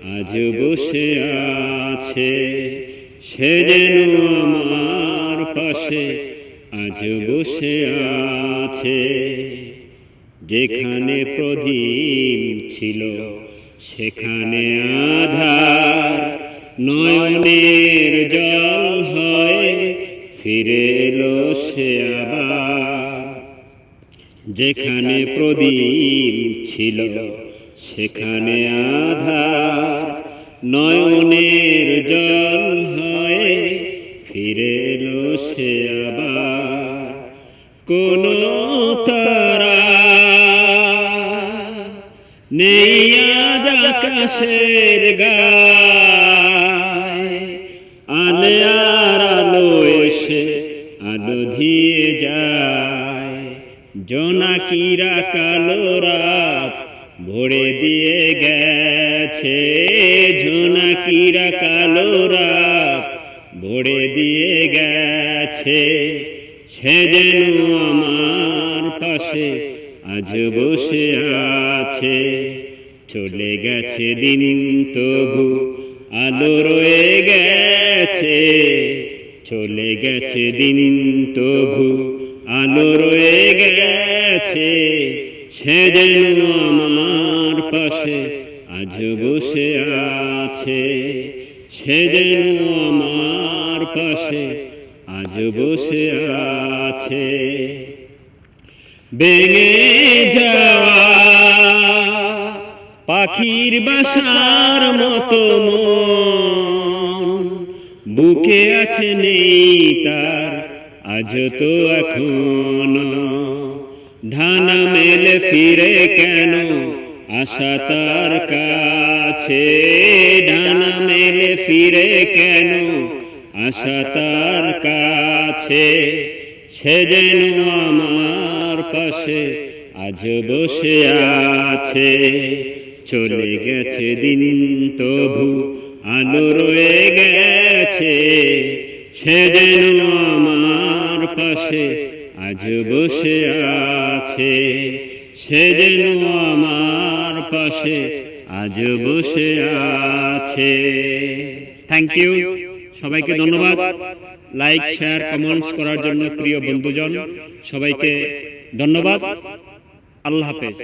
আজ বসে আছে সে যেন আমার পাশে আজ বসে আছে। যেখানে প্রদীপ ছিল সেখানে আধার নয়নের জল হয় ফিরে এলো সে আবার। যেখানে প্রদীপ ছিল সেখানে আধার, নয়নের জল হয় ফিরে এলো সে আবার। কোন তারা নেই আজ আকাশের গায়। আলে আর আলো এসে আলো দিয়ে যায়। জোনাকিরা কালো রাত ভরে দিয়ে গেছে জোনাকিরা কালো রাত। ভরে দিয়ে গেছে সে যেন আমার পাশে, আজ বসে আছে। চলে গেছে দিন তবু, আলো রয়ে গেছে। চলে গেছে দিন তবু, আলো রয়ে গেছে। সে যেন আমার পাশে আজ বসে আছে, সে যেন আমার পাশে আজ বসে আছে। বেঙে যাওয়া পাখির বাসার মতো বুকে আছে নেই তার, আজ তো এখন। ধানা মেলে ফিরে কেন? আশা তার কাছে ধানা মেলে ফিরে কেন? আশা তার কাছে সে যেন আমার পাশে আজ বসে আছে। চলে গেছে দিন তবু, আলো রয়ে গেছে। সে যেন আমার পাশে আজ বসে আছে সে যেন আমার পাশে আজ বসে আছে। থ্যাংক ইউ সবাইকে ধন্যবাদ। লাইক শেয়ার কমেন্টস করার জন্য প্রিয় বন্ধুজন সবাইকে ধন্যবাদ। আল্লাহ হাফেজ।